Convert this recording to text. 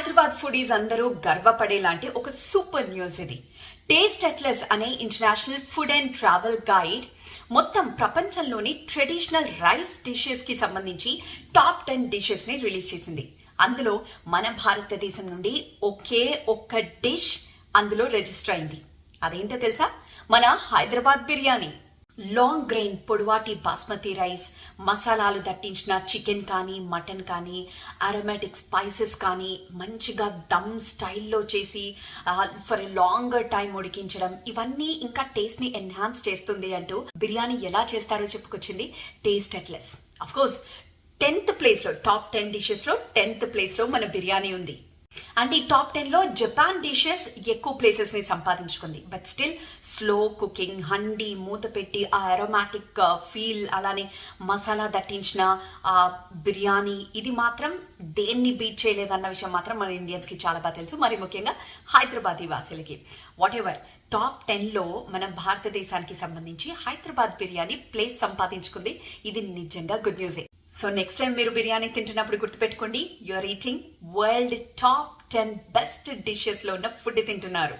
Hyderabad foodies అందరూ గర్వపడేలాంటి ఒక సూపర్ న్యూస్ ఇది. టేస్ట్ అట్లస్ అనే international food and travel guide మొత్తం ప్రపంచంలోని ట్రెడిషనల్ రైస్ డిషెస్కి సంబంధించి టాప్ టెన్ డిషెస్ని రిలీజ్ చేసింది. అందులో మన భారతదేశం నుండి ఒకే ఒక్క డిష్ అందులో రిజిస్టర్ అయింది. అదేంటో తెలుసా? మన హైదరాబాద్ బిర్యానీ. లాంగ్ గ్రెయిన్ పొడవాటి బాస్మతి రైస్ మసాలాలు దట్టించిన చికెన్ కానీ మటన్ కానీ అరోమాటిక్ స్పైసెస్ కానీ మంచిగా దమ్ స్టైల్లో చేసి ఫర్ లాంగర్ టైం ఉడికించడం ఇవన్నీ ఇంకా టేస్ట్ని ఎన్హాన్స్ చేస్తుంది అంటూ బిర్యానీ ఎలా చేస్తారో చెప్పుకొచ్చింది Taste Atlas of course tenth ప్లేస్లో టాప్ టెన్ డిషెస్లో టెన్త్ ప్లేస్లో మన బిర్యానీ ఉంది. అండ్ ఈ టాప్ టెన్లో జపాన్ డిషెస్ ఎక్కువ ప్లేసెస్ని సంపాదించుకుంది. But still slow cooking handi మూత పెట్టి ఆ అరోమాటిక్ ఫీల్ uh, అలానే మసాలా దట్టించిన ఆ బిర్యానీ ఇది మాత్రం దేన్ని బీట్ చేయలేదన్న విషయం మాత్రం మన ఇండియన్స్కి చాలా బాగా తెలుసు. మరి ముఖ్యంగా హైదరాబాదీ వాసులకి. వాట్ ఎవర్ టాప్ టెన్లో మన భారతదేశానికి సంబంధించి హైదరాబాద్ బిర్యానీ ప్లేస్ సంపాదించుకుంది. ఇది నిజంగా గుడ్ న్యూసే సో నెక్స్ట్ టైం మీరు బిర్యానీ తింటున్నప్పుడు గుర్తుపెట్టుకోండి. You're eating world top ten best డిషెస్లో ఉన్న ఫుడ్ తింటున్నారు.